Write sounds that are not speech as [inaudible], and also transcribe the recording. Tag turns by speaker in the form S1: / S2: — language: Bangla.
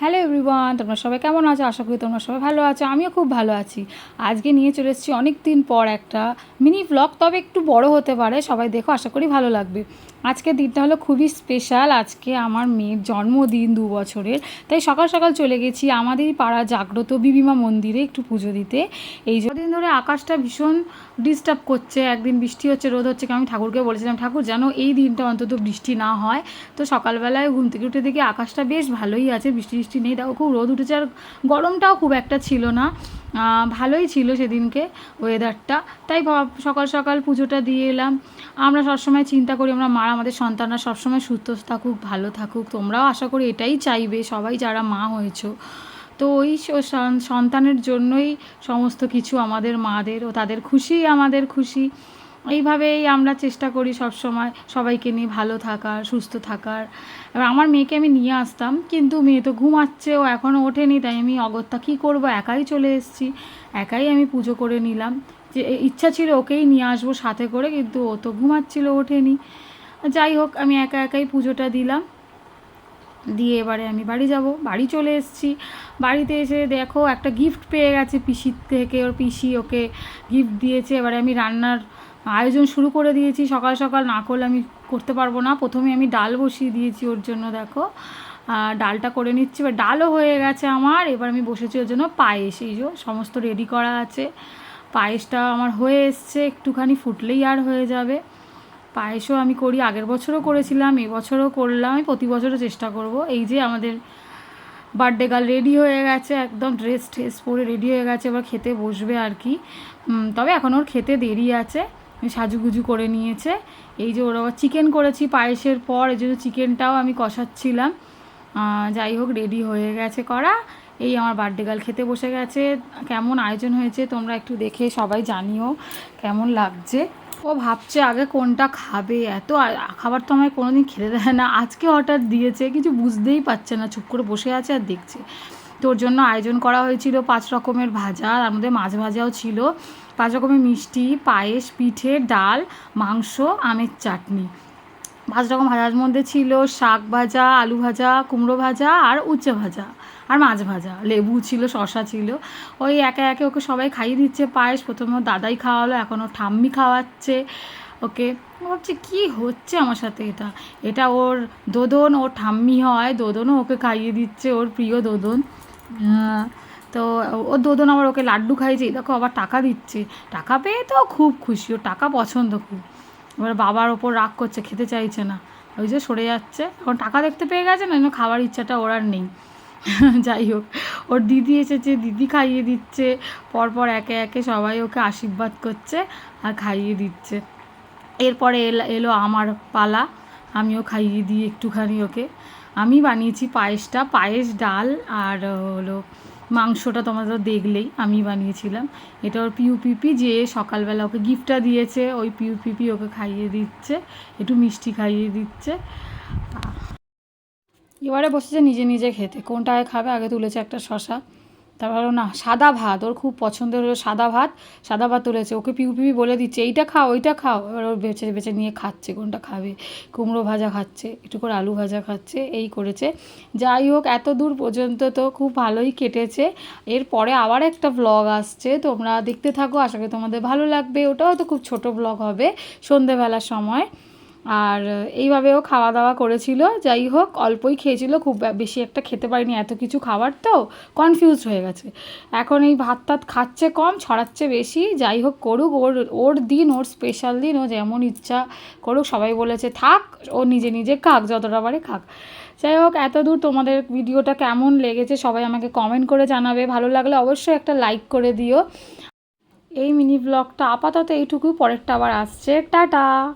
S1: হ্যালো এভরিওয়ান তোমরা সবাই কেমন আছো? আশা করি তোমরা সবাই ভালো আছো, আমিও খুব ভালো আছি। আজকে নিয়ে চলে এসেছি অনেক দিন পর একটা মিনি ব্লগ তবে একটু বড় হতে পারে, সবাই দেখো, আশা করি ভালো লাগবে। আজকে দিনটা হলো খুবই স্পেশাল আজকে আমার মেয়ের জন্মদিন দু বছরের, তাই সকাল সকাল চলে গেছি আমাদেরই পাড়া জাগ্রত বিবিমা মন্দিরে একটু পুজো দিতে। এই দিন ধরে আকাশটা ভীষণ ডিস্টার্ব করছে, একদিন বৃষ্টি হচ্ছে, রোদ হচ্ছে আমি ঠাকুরকে বলেছিলাম, ঠাকুর, যেন এই দিনটা অন্তত বৃষ্টি না হয়। তো সকালবেলায় ঘুম থেকে উঠে দেখি আকাশটা বেশ ভালোই আছে বৃষ্টি বৃষ্টি নেই, দেখো খুব রোদ উঠেছে, আর গরমটাও খুব একটা ছিল না। ভালোই ছিল সেদিনকে ওয়েদারটা তাই সকাল সকাল পুজোটা দিয়ে এলাম। আমরা সবসময় চিন্তা করি, আমরা মা, আমাদের সন্তানরা সবসময় সুস্থ থাকুক, ভালো থাকুক। তোমরাও আশা করি এটাই চাইবে, সবাই যারা মা হয়েছো। তো ওই সন্তানের জন্যই সমস্ত কিছু আমাদের মাদের ও তাদের খুশি, আমাদের খুশি। এইভাবেই আমরা চেষ্টা করি সব সময় সবাইকে নিয়ে ভালো থাকার, সুস্থ থাকার। এবার আমার মেয়েকে আমি নিয়ে আসতাম, কিন্তু মেয়ে তো ঘুমাচ্ছে, ও এখনও ওঠেনি, তাই আমি, অগত্যা কী করব? একাই চলে এসেছি, একাই আমি পুজো করে নিলাম। যে ইচ্ছা ছিল ওকেই নিয়ে আসব সাথে করে, কিন্তু ও তো ঘুমাচ্ছিল, ওঠেনি। যাই হোক, আমি একা একাই পুজোটা দিলাম। দিয়ে এবারে আমি বাড়ি যাব, বাড়ি চলে এসেছি। বাড়িতে এসে দেখো একটা গিফট পেয়ে গেছে পিসির থেকে, ওর পিসি ওকে গিফট দিয়েছে। এবারে আমি রান্নার আয়োজন শুরু করে দিয়েছি, সকাল সকাল না করলে আমি করতে পারব না। প্রথমে আমি ডাল বসিয়ে দিয়েছি ওর জন্য, দেখো। ডালটা করে নিচ্ছি। এবার ডালও হয়ে গেছে আমার, এবার আমি বসেছি ওর জন্য পায়েস। এই যে সমস্ত রেডি করা আছে। পায়েসটা আমার হয়ে এসছে, একটুখানি ফুটলেই আর হয়ে যাবে। পায়েসও আমি করি, আগের বছরও করেছিলাম এবছরও করলাম, আমি প্রতি বছরও চেষ্টা করব। এই যে আমাদের বার্থডে গার্ল রেডি হয়ে গেছে, একদম ড্রেস ট্রেস পরে রেডি হয়ে গেছে, এবার খেতে বসবে আর কি। তবে এখন ওর খেতে দেরি আছে। সাজুগুজু করে নিয়েছে। এই যে ওর চিকেন করেছি পায়েসের পর, এই জন্য চিকেনটাও আমি কষাচ্ছিলাম। যাই হোক রেডি হয়ে গেছে করা। এই আমার বার্থডে গার্ল খেতে বসে গেছে। কেমন আয়োজন হয়েছে তোমরা একটু দেখে সবাই জানিও কেমন লাগছে। ও ভাবছে আগে কোনটা খাবে। এত খাবার তো আমায় কোনোদিন খেতে দেয় না। আজকে অর্ডার দিয়েছে, কিছু বুঝতেই পারছে না। চুপ করে বসে আছে আর দেখছে। তোর জন্য আয়োজন করা হয়েছিল পাঁচ রকমের ভাজা তার মধ্যে মাছ ভাজাও ছিল। পাঁচ রকমের মিষ্টি, পায়েস, পিঠে, ডাল, মাংস, আমের চাটনি। পাঁচ রকম ভাজার মধ্যে ছিল শাক ভাজা, আলু ভাজা, কুমড়ো ভাজা, আর উচ্ছে ভাজা, আর মাছ ভাজা। লেবু ছিল শশা ছিল। ওই একে একে ওকে সবাই খাইয়ে দিচ্ছে। পায়েস প্রথমে দাদাই খাওয়ালো, এখন ও ঠাম্মি খাওয়াচ্ছে। ওকে? ভাবছে, কী হচ্ছে আমার সাথে এটা? এটা ওর দোদন, ওর ঠাম্মি হয়, দোদনও ওকে খাইয়ে দিচ্ছে, ওর প্রিয় দোদন। তো ওর দোদন আবার ওকে লাড্ডু খাইয়েছে দেখো, আবার টাকা দিচ্ছে। টাকা পেয়ে তো খুব খুশি, ওর টাকা পছন্দ খুব। এবার বাবার ওপর রাগ করছে, খেতে চাইছে না। ওই যে সরে যাচ্ছে, এখন টাকা দেখতে পেয়ে গেছে, না খাবার ইচ্ছাটা ওর আর নেই। [laughs] যাই হোক, ওর দিদি এসেছে, দিদি খাইয়ে দিচ্ছে, পরপর একে একে সবাই ওকে আশীর্বাদ করছে আর খাইয়ে দিচ্ছে। এরপরে এল- এলো আমার পালা। আমিও খাইয়ে দিই একটুখানি ওকে। আমি বানিয়েছি পায়েসটা, পায়েস, ডাল আর হলো মাংসটা তোমরা তো দেখলেই আমি বানিয়েছিলাম। এটা ওর পিউ পিপি যে সকালবেলা ওকে গিফটটা দিয়েছে, ওই পিউ পিপি ওকে খাইয়ে দিচ্ছে, একটু মিষ্টি খাইয়ে দিচ্ছে। এবারে বসেছে নিজে নিজে খেতে। কোনটা আগে খাবে আগে তুলেছে একটা শশা। তারপর না, সাদা ভাত, ওর খুব পছন্দের হলো সাদা ভাত সাদা ভাত তুলেছে, ওকে পিউ পিপি বলে দিচ্ছে, এইটা খাও, ওইটা খাও। এবার ওর বেছে বেছে নিয়ে খাচ্ছে, কোনটা খাবে, কুমড়ো ভাজা খাচ্ছে, একটু করে আলু ভাজা খাচ্ছে, এই করেছে। যাই হোক, এত দূর পর্যন্ত তো খুব ভালোই কেটেছে। এরপরে আবার একটা ব্লগ আসছে, তোমরা দেখতে থাকো, আশা করি তোমাদের ভালো লাগবে। ওটাও তো খুব ছোট ব্লগ হবে, সন্ধেবেলার সময়। আর এইভাবেও খাওয়া দাওয়া করেছিল। যাই হোক, অল্পই খেয়েছিল, খুব বেশি একটা খেতে পারিনি, এত কিছু খাবার তো কনফিউজ হয়ে গেছে। এখন এই ভাত টাত খাচ্ছে কম, ছড়াচ্ছে বেশি, যাই হোক করুক, ওর ওর দিন, ওর স্পেশাল দিন, ও যেমন ইচ্ছা করুক, সবাই বলেছে থাক, ও নিজে নিজে খাক, যতটা পারে খাক। যাই হোক এত দূর তোমাদের ভিডিওটা কেমন লেগেছে সবাই আমাকে কমেন্ট করে জানাবে। ভালো লাগলে অবশ্যই একটা লাইক করে দিও। এই মিনি ব্লগটা আপাতত এইটুকু, পরেরটা আবার আসছে। টাটা!